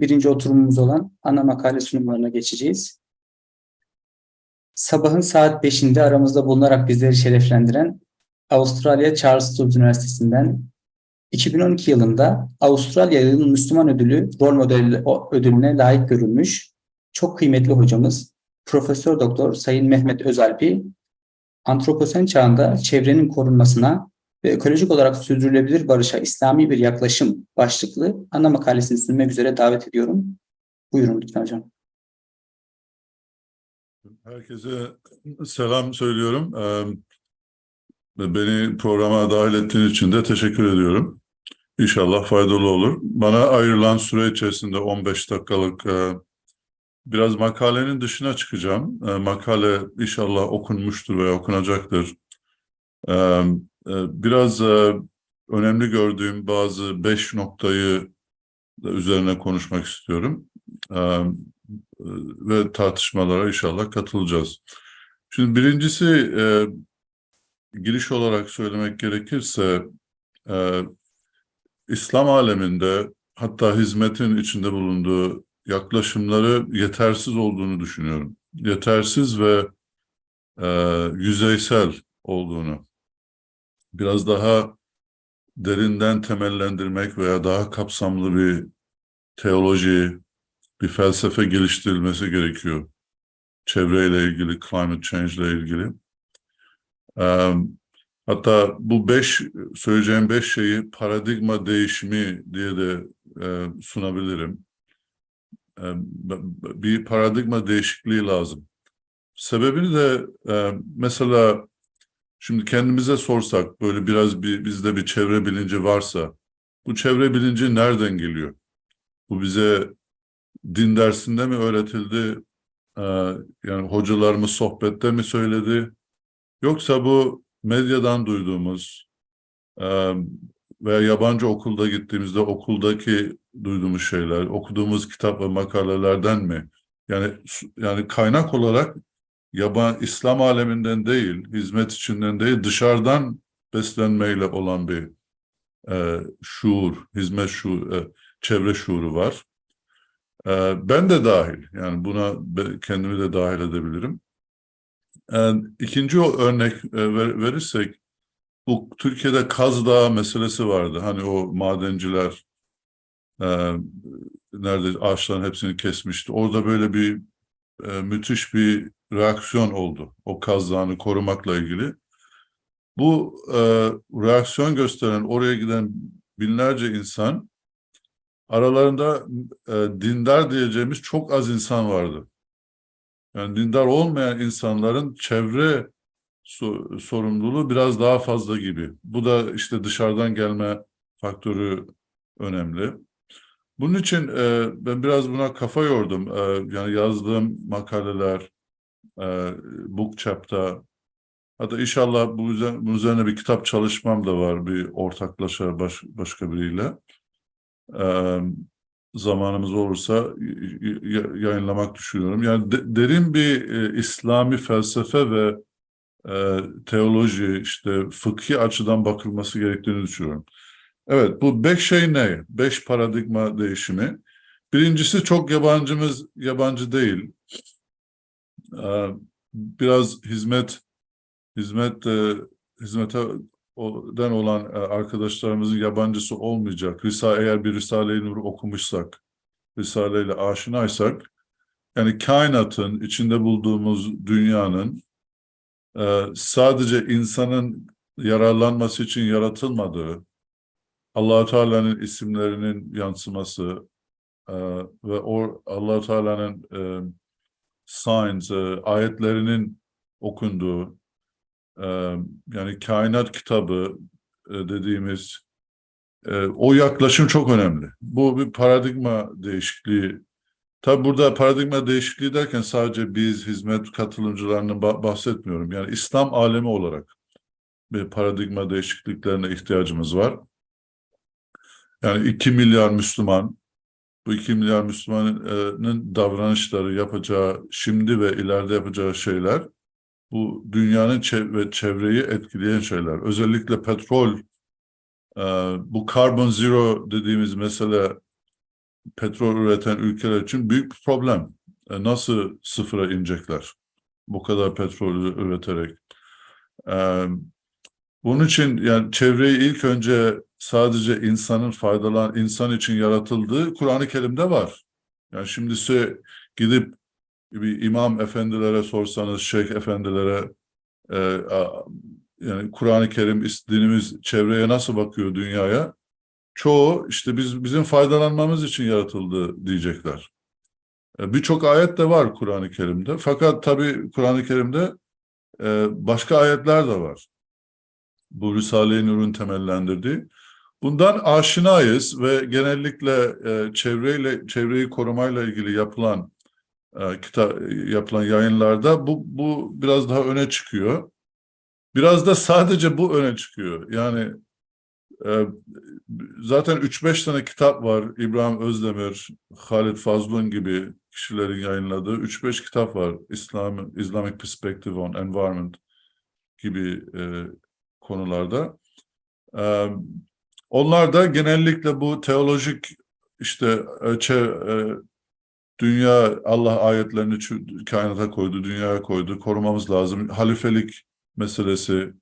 Birinci oturumumuz olan ana makale sunumlarına geçeceğiz. Sabahın saat 5'inde aramızda bulunarak bizleri şereflendiren Avustralya Charles Sturt Üniversitesi'nden 2012 yılında Avustralya Yılın Müslüman Ödülü rol modeli ödülüne layık görülmüş çok kıymetli hocamız Profesör Doktor Sayın Mehmet Özalp'i antroposen çağında çevrenin korunmasına ve ekolojik olarak sürdürülebilir barışa İslami bir yaklaşım başlıklı ana makalesini sunmak üzere davet ediyorum. Buyurun lütfen hocam. Herkese selam söylüyorum. Ee, Beni programa dahil ettiğin için de teşekkür ediyorum. İnşallah faydalı olur. Bana ayrılan süre içerisinde 15 dakikalık e, biraz makalenin dışına çıkacağım. E, Makale inşallah okunmuştur veya okunacaktır. Ee, e, Biraz e, önemli gördüğüm bazı beş noktayı üzerine konuşmak istiyorum. Ee, ve tartışmalara inşallah katılacağız. Şimdi birincisi e, giriş olarak söylemek gerekirse e, İslam aleminde hatta hizmetin içinde bulunduğu yaklaşımları yetersiz olduğunu düşünüyorum. Yetersiz ve e, yüzeysel olduğunu. Biraz daha derinden temellendirmek veya daha kapsamlı bir teoloji, bir felsefe geliştirilmesi gerekiyor. Çevreyle ilgili, climate change ile ilgili. Hatta bu beş, söyleyeceğim beş şeyi paradigma değişimi diye de sunabilirim. Bir paradigma değişikliği lazım. Sebebini de mesela şimdi kendimize sorsak böyle biraz bir, bizde bir çevre bilinci varsa bu çevre bilinci nereden geliyor? Bu bize din dersinde mi öğretildi? Ee, yani hocalarımız sohbette mi söyledi? Yoksa bu medyadan duyduğumuz e, veya yabancı okulda gittiğimizde okuldaki duyduğumuz şeyler, okuduğumuz kitap ve makalelerden mi? Yani yani kaynak olarak yaban İslam aleminden değil, hizmet içinden değil, dışarıdan beslenmeyle olan bir e, şuur, hizmet şuur, e, çevre şuuru var. Ben de dahil, yani buna kendimi de dahil edebilirim. Yani ikinci örnek verirsek, bu Türkiye'de Kaz Dağı meselesi vardı. Hani o madenciler nerede ağaçların hepsini kesmişti. Orada böyle bir müthiş bir reaksiyon oldu. O Kaz Dağı'nı korumakla ilgili. Bu reaksiyon gösteren, oraya giden binlerce insan aralarında e, dindar diyeceğimiz çok az insan vardı. Yani dindar olmayan insanların çevre so sorumluluğu biraz daha fazla gibi. Bu da işte dışarıdan gelme faktörü önemli. Bunun için e, ben biraz buna kafa yordum. E, yani yazdığım makaleler, e, Bookchap'ta, hatta inşallah bu üzerine, bunun üzerine bir kitap çalışmam da var bir ortaklaşa baş, başka biriyle zamanımız olursa yayınlamak düşünüyorum. Yani de, derin bir e, İslami felsefe ve e, teoloji, işte fıkhi açıdan bakılması gerektiğini düşünüyorum. Evet, bu beş şey ne? Beş paradigma değişimi. Birincisi çok yabancımız, yabancı değil. Biraz hizmet, hizmet, hizmete den olan e, arkadaşlarımızın yabancısı olmayacak. Risale eğer bir Risale-i Nur okumuşsak, Risale ile aşinaysak, yani kainatın, içinde bulduğumuz dünyanın e, sadece insanın yararlanması için yaratılmadığı, allah Teala'nın isimlerinin yansıması e, ve o allah Teala'nın signs, ayetlerinin okunduğu, yani kainat kitabı dediğimiz o yaklaşım çok önemli. Bu bir paradigma değişikliği. Tabi burada paradigma değişikliği derken sadece biz hizmet katılımcılarının bahsetmiyorum. Yani İslam alemi olarak bir paradigma değişikliklerine ihtiyacımız var. Yani iki milyar Müslüman, bu iki milyar Müslümanın davranışları yapacağı, şimdi ve ileride yapacağı şeyler bu dünyanın ve çevreyi etkileyen şeyler. Özellikle petrol, e, bu carbon zero dediğimiz mesele petrol üreten ülkeler için büyük bir problem. E, nasıl sıfıra inecekler? Bu kadar petrol üreterek. E, bunun için yani çevreyi ilk önce sadece insanın faydalan insan için yaratıldığı Kur'an-ı Kerim'de var. Yani şimdi size gidip bir imam efendilere sorsanız, şeyh efendilere e, yani Kur'an-ı Kerim dinimiz çevreye nasıl bakıyor dünyaya? Çoğu işte biz bizim faydalanmamız için yaratıldı diyecekler. E, Birçok ayet de var Kur'an-ı Kerim'de. Fakat tabii Kur'an-ı Kerim'de e, başka ayetler de var. Bu Risale-i Nur'un temellendirdiği. Bundan aşinayız ve genellikle e, çevreyle çevreyi korumayla ilgili yapılan e, kita, yapılan yayınlarda bu bu biraz daha öne çıkıyor. Biraz da sadece bu öne çıkıyor. Yani e, zaten 3-5 tane kitap var. İbrahim Özdemir, Halid Fazlun gibi kişilerin yayınladığı 3-5 kitap var. İslam Islamic Perspective on Environment gibi e, konularda. Onlar da genellikle bu teolojik işte e, çe- e, dünya Allah ayetlerini kainata koydu, dünyaya koydu, korumamız lazım. Halifelik meselesi.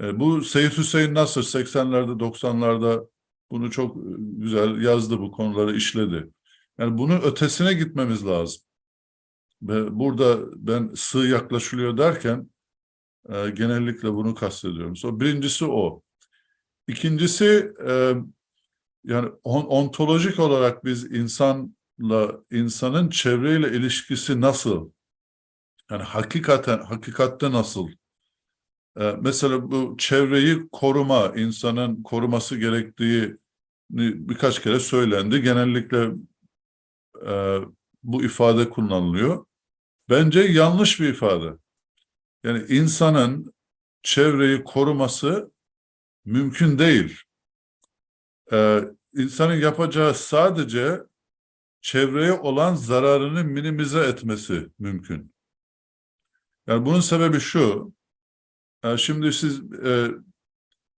E, bu Seyyid Hüseyin Nasır 80'lerde 90'larda bunu çok güzel yazdı bu konuları işledi. Yani bunun ötesine gitmemiz lazım. Ve burada ben sığ yaklaşılıyor derken e, genellikle bunu kastediyorum. So, birincisi o. İkincisi e, yani on- ontolojik olarak biz insanla insanın çevreyle ilişkisi nasıl? Yani hakikaten hakikatte nasıl? Ee, mesela bu çevreyi koruma, insanın koruması gerektiği birkaç kere söylendi. Genellikle e, bu ifade kullanılıyor. Bence yanlış bir ifade. Yani insanın çevreyi koruması mümkün değil. Ee, insanın yapacağı sadece çevreye olan zararını minimize etmesi mümkün. Yani bunun sebebi şu. Yani şimdi siz e,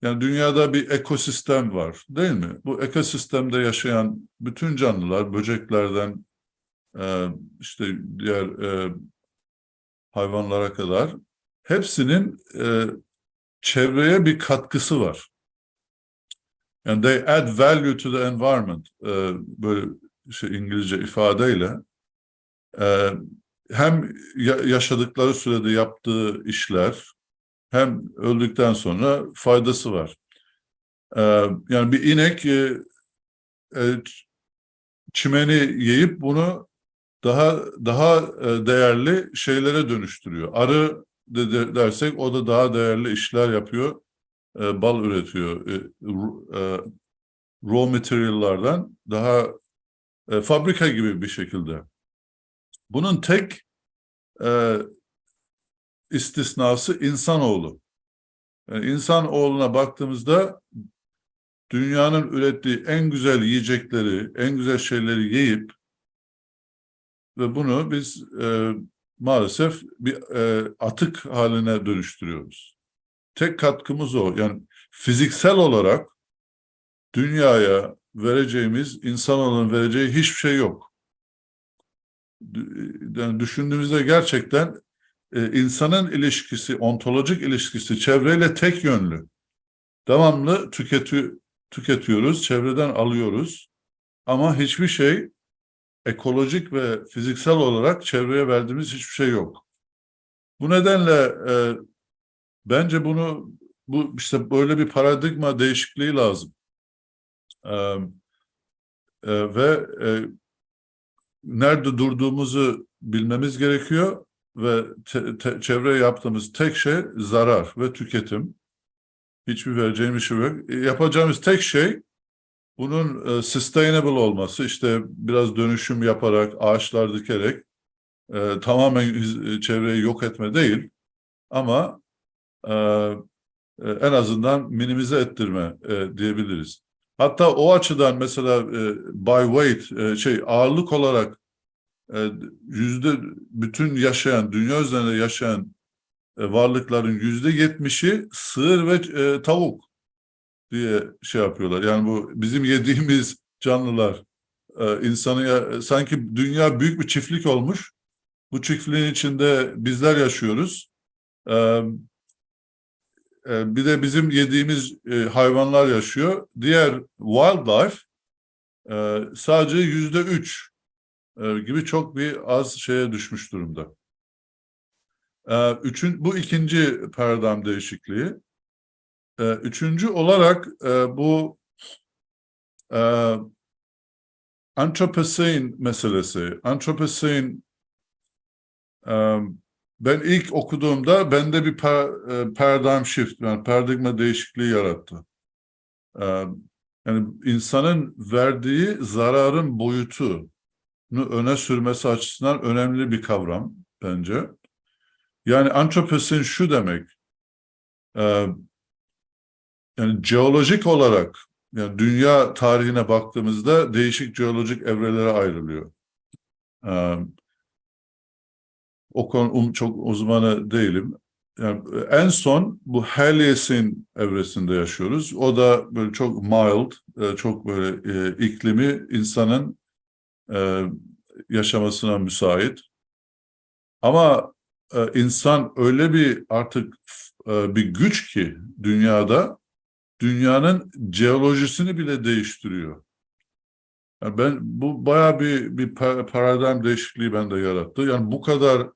yani dünyada bir ekosistem var, değil mi? Bu ekosistemde yaşayan bütün canlılar, böceklerden e, işte diğer e, hayvanlara kadar hepsinin e, çevreye bir katkısı var. Yani they add value to the environment. e, böyle şey İngilizce ifadeyle e, hem ya- yaşadıkları sürede yaptığı işler hem öldükten sonra faydası var. E, yani bir inek e, e, çimeni yiyip bunu daha daha e, değerli şeylere dönüştürüyor. Arı de, de- dersek o da daha değerli işler yapıyor. E, bal üretiyor. E, e, raw material'lardan daha e, fabrika gibi bir şekilde. Bunun tek e, istisnası insanoğlu. Yani insanoğluna baktığımızda dünyanın ürettiği en güzel yiyecekleri, en güzel şeyleri yiyip ve bunu biz e, maalesef bir e, atık haline dönüştürüyoruz. Tek katkımız o. Yani fiziksel olarak dünyaya vereceğimiz, insanoğlunun vereceği hiçbir şey yok. Yani düşündüğümüzde gerçekten e, insanın ilişkisi, ontolojik ilişkisi çevreyle tek yönlü. Devamlı tüketi, tüketiyoruz, çevreden alıyoruz. Ama hiçbir şey ekolojik ve fiziksel olarak çevreye verdiğimiz hiçbir şey yok. Bu nedenle e, bence bunu bu işte böyle bir paradigma değişikliği lazım. E, e, ve e, nerede durduğumuzu bilmemiz gerekiyor ve te- te- çevreye yaptığımız tek şey zarar ve tüketim. Hiçbir vereceğimiz şey yok. E, Yapacağımız tek şey bunun e, sustainable olması, işte biraz dönüşüm yaparak, ağaçlar dikerek e, tamamen his- çevreyi yok etme değil ama e, e, en azından minimize ettirme e, diyebiliriz. Hatta o açıdan mesela e, by weight e, şey ağırlık olarak e, yüzde bütün yaşayan dünya üzerinde yaşayan e, varlıkların yüzde yetmişi sığır ve e, tavuk diye şey yapıyorlar. Yani bu bizim yediğimiz canlılar e, insanı sanki dünya büyük bir çiftlik olmuş. Bu çiftliğin içinde bizler yaşıyoruz. E, e, bir de bizim yediğimiz hayvanlar yaşıyor. Diğer wildlife sadece yüzde üç gibi çok bir az şeye düşmüş durumda. Üçün, bu ikinci paradigm değişikliği. E, üçüncü olarak e, bu e, Anthropocene meselesi. Anthropocene e, ben ilk okuduğumda bende bir par, e, paradigm shift, yani paradigma değişikliği yarattı. E, yani insanın verdiği zararın boyutunu öne sürmesi açısından önemli bir kavram bence. Yani Anthropocene şu demek, e, yani jeolojik olarak yani dünya tarihine baktığımızda değişik jeolojik evrelere ayrılıyor. Ee, o konu um, çok uzmanı değilim. Yani en son bu Helios'in evresinde yaşıyoruz. O da böyle çok mild, e, çok böyle e, iklimi insanın e, yaşamasına müsait. Ama insan öyle bir artık bir güç ki dünyada dünyanın jeolojisini bile değiştiriyor. Yani ben bu bayağı bir bir pa- paradigm değişikliği bende yarattı. Yani bu kadar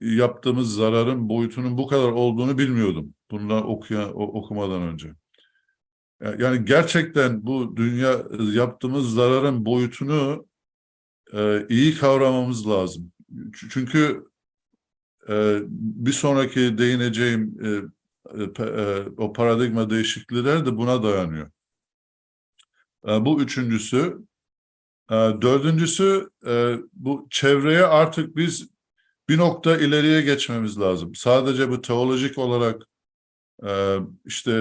yaptığımız zararın boyutunun bu kadar olduğunu bilmiyordum. Bundan okuyan okumadan önce. Yani gerçekten bu dünya yaptığımız zararın boyutunu e, iyi kavramamız lazım. Çünkü e, bir sonraki değineceğim e, o paradigma değişiklikleri de buna dayanıyor. E, Bu üçüncüsü. E, Dördüncüsü e, bu çevreye artık biz bir nokta ileriye geçmemiz lazım. Sadece bu teolojik olarak e, işte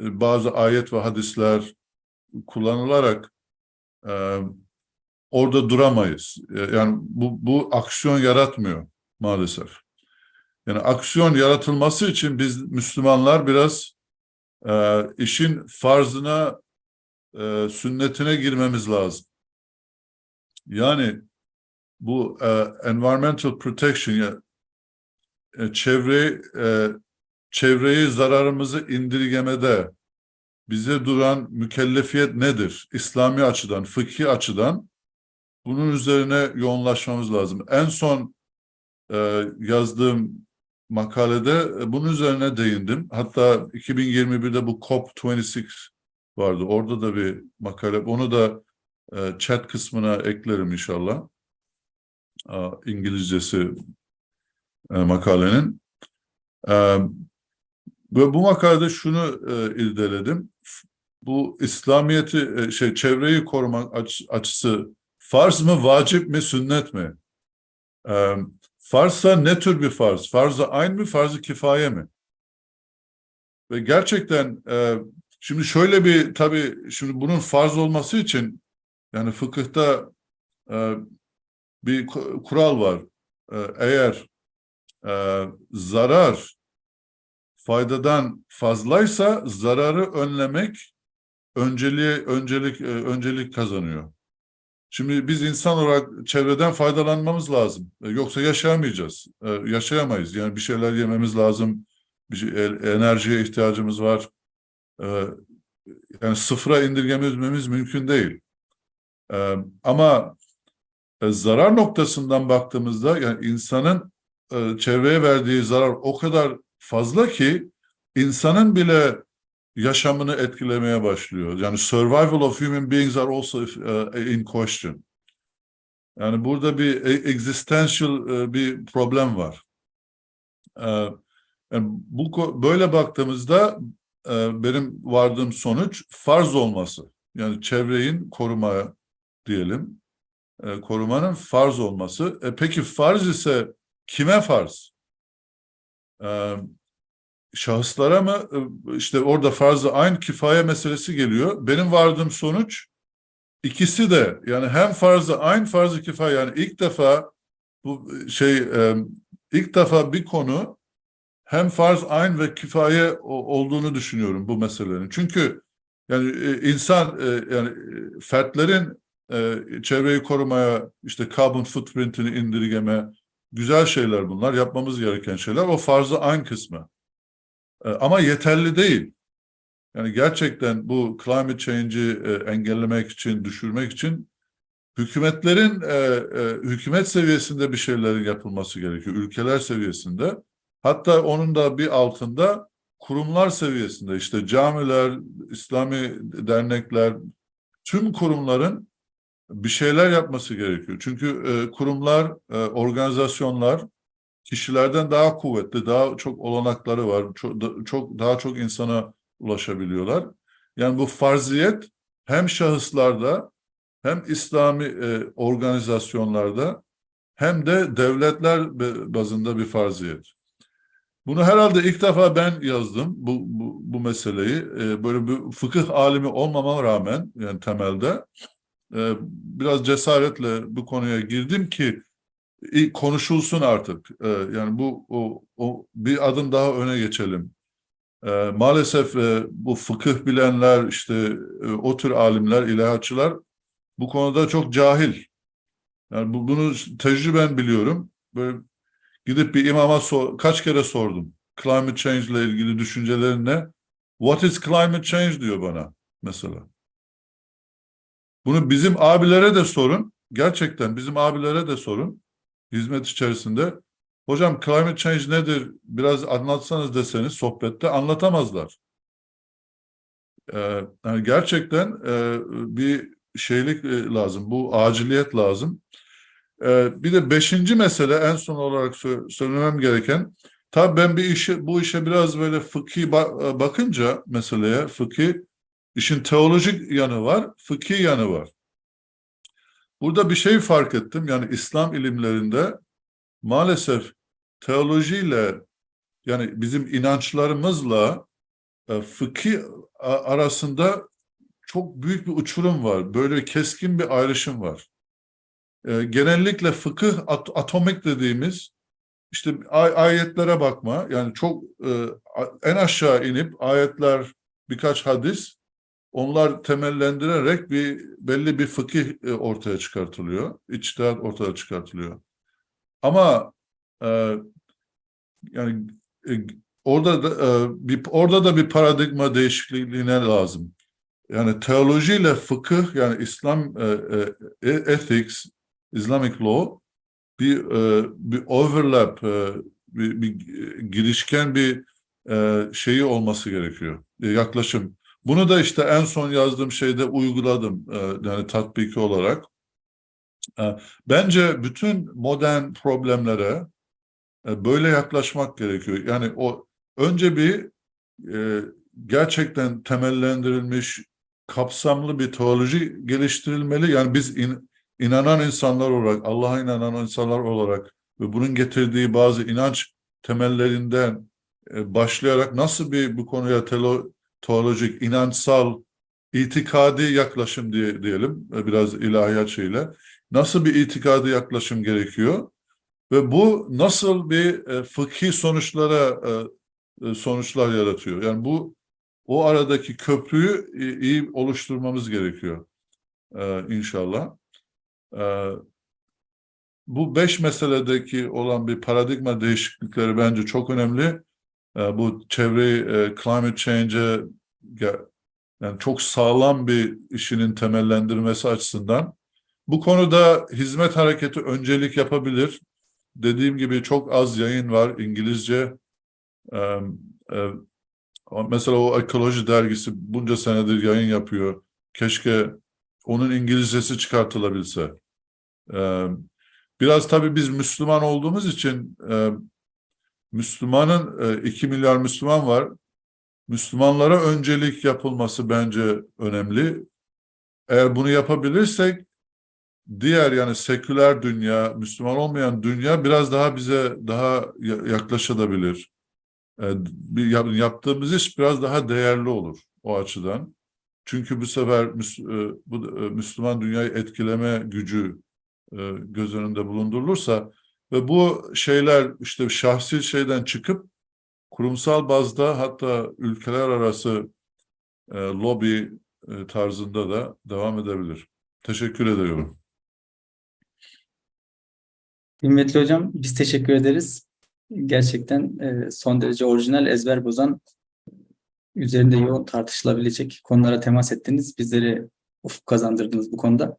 e, bazı ayet ve hadisler kullanılarak e, orada duramayız. E, Yani bu, bu aksiyon yaratmıyor maalesef. Yani aksiyon yaratılması için biz Müslümanlar biraz e, işin farzına, e, sünnetine girmemiz lazım. Yani bu e, environmental protection, ya, e, çevre, e, çevreyi zararımızı indirgemede bize duran mükellefiyet nedir? İslami açıdan, fıkhi açıdan bunun üzerine yoğunlaşmamız lazım. En son e, yazdığım makalede e, bunun üzerine değindim. Hatta 2021'de bu COP26 vardı. Orada da bir makale. Onu da e, chat kısmına eklerim inşallah. İngilizcesi e, makalenin. Ve bu makalede şunu e, irdeledim. Bu İslamiyeti, şey çevreyi korumak aç- açısı farz mı, vacip mi, sünnet mi? E, Farzsa ne tür bir farz? Farz-ı ayn farz-ı kifaye mi? Ve gerçekten e, şimdi şöyle bir tabii şimdi bunun farz olması için yani fıkıhta e, bir ku- kural var. E, eğer e, zarar faydadan fazlaysa zararı önlemek önceliğe öncelik öncelik kazanıyor. Şimdi biz insan olarak çevreden faydalanmamız lazım. E, Yoksa yaşayamayacağız. E, Yaşayamayız. Yani bir şeyler yememiz lazım. Bir şey, enerjiye ihtiyacımız var. E, Yani sıfıra indirgememiz mümkün değil. Ama zarar noktasından baktığımızda yani insanın çevreye verdiği zarar o kadar fazla ki insanın bile yaşamını etkilemeye başlıyor. Yani survival of human beings are also uh, in question. Yani burada bir e- existential uh, bir problem var. Uh, yani bu böyle baktığımızda benim vardığım sonuç farz olması. Yani çevreyin korumaya diyelim. korumanın farz olması. E, peki farz ise kime farz? Şahıslara mı e, işte orada farzı aynı kifaye meselesi geliyor. Benim vardığım sonuç ikisi de yani hem farzı aynı farzı kifaye yani ilk defa bu şey e, ilk defa bir konu hem farz aynı ve kifaye olduğunu düşünüyorum bu meselenin. Çünkü yani e, insan e, yani e, fertlerin e, çevreyi korumaya, işte carbon footprint'ini indirgeme, güzel şeyler bunlar, yapmamız gereken şeyler. O farzı an kısmı. E, ama yeterli değil. Yani gerçekten bu climate change'i e, engellemek için, düşürmek için hükümetlerin e, hükümet seviyesinde bir şeylerin yapılması gerekiyor. Ülkeler seviyesinde. Hatta onun da bir altında kurumlar seviyesinde işte camiler, İslami dernekler, tüm kurumların bir şeyler yapması gerekiyor. Çünkü kurumlar, organizasyonlar kişilerden daha kuvvetli, daha çok olanakları var. Çok, çok daha çok insana ulaşabiliyorlar. Yani bu farziyet hem şahıslarda hem İslami e, organizasyonlarda hem de devletler bazında bir farziyet. Bunu herhalde ilk defa ben yazdım bu, bu, bu meseleyi. E, böyle bir fıkıh alimi olmama rağmen yani temelde e, biraz cesaretle bu konuya girdim ki konuşulsun artık. E, yani bu o, o bir adım daha öne geçelim. E, maalesef e, bu fıkıh bilenler işte e, o tür alimler, ilahiyatçılar bu konuda çok cahil. Yani bu, bunu tecrüben biliyorum. Böyle gidip bir imama sor, kaç kere sordum. Climate change ile ilgili düşüncelerin ne? What is climate change diyor bana mesela. Bunu bizim abilere de sorun. Gerçekten bizim abilere de sorun. Hizmet içerisinde. Hocam climate change nedir? Biraz anlatsanız deseniz sohbette anlatamazlar. Ee, yani gerçekten e, bir şeylik e, lazım. Bu aciliyet lazım. Ee, bir de beşinci mesele en son olarak sö- söylemem gereken tabii ben bir işe bu işe biraz böyle fıkhi ba- bakınca meseleye fıkhi işin teolojik yanı var, fıkhi yanı var. Burada bir şey fark ettim. Yani İslam ilimlerinde maalesef teolojiyle yani bizim inançlarımızla e, fıkhi arasında çok büyük bir uçurum var. Böyle keskin bir ayrışım var. E, genellikle fıkıh at- atomik dediğimiz işte ay- ayetlere bakma yani çok e, en aşağı inip ayetler birkaç hadis onlar temellendirerek bir belli bir fıkıh e, ortaya çıkartılıyor. İçtihat ortaya çıkartılıyor. Ama e, yani e, orada da e, bir orada da bir paradigma değişikliğine lazım. Yani teolojiyle fıkıh yani İslam e, e, ethics, Islamic law bir e, bir overlap, e, bir, bir girişken bir e, şeyi olması gerekiyor. E, yaklaşım. Bunu da işte en son yazdığım şeyde uyguladım e, yani tatbiki olarak. E, bence bütün modern problemlere e, böyle yaklaşmak gerekiyor. Yani o önce bir gerçekten temellendirilmiş kapsamlı bir teoloji geliştirilmeli. Yani biz in- inanan insanlar olarak, Allah'a inanan insanlar olarak ve bunun getirdiği bazı inanç temellerinden başlayarak nasıl bir bu konuya telo- teolojik, inançsal, itikadi yaklaşım diye diyelim e, biraz ilahiyat şeyle nasıl bir itikadi yaklaşım gerekiyor ve bu nasıl bir e, fıkhi sonuçlara e, e, sonuçlar yaratıyor. Yani bu o aradaki köprüyü iyi oluşturmamız gerekiyor e, inşallah. E, bu beş meseledeki olan bir paradigma değişiklikleri bence çok önemli. E, bu çevreyi e, climate change'e ge- yani çok sağlam bir işinin temellendirmesi açısından bu konuda hizmet hareketi öncelik yapabilir. Dediğim gibi çok az yayın var İngilizce. E, Mesela o ekoloji dergisi bunca senedir yayın yapıyor. Keşke onun İngilizcesi çıkartılabilse. Ee, biraz tabii biz Müslüman olduğumuz için Müslümanın e, 2 milyar Müslüman var. Müslümanlara öncelik yapılması bence önemli. Eğer bunu yapabilirsek diğer yani seküler dünya, Müslüman olmayan dünya biraz daha bize daha ya- yaklaşabilir. E, yaptığımız iş biraz daha değerli olur o açıdan. Çünkü bu sefer e, e, Müslüman dünyayı etkileme gücü e, göz önünde bulundurulursa ve bu şeyler işte şahsi şeyden çıkıp kurumsal bazda hatta ülkeler arası e, lobi e, tarzında da devam edebilir. Teşekkür ediyorum. Kıymetli hocam biz teşekkür ederiz. Gerçekten e, son derece orijinal, ezber bozan, üzerinde yoğun tartışılabilecek konulara temas ettiniz. Bizleri ufuk kazandırdınız bu konuda.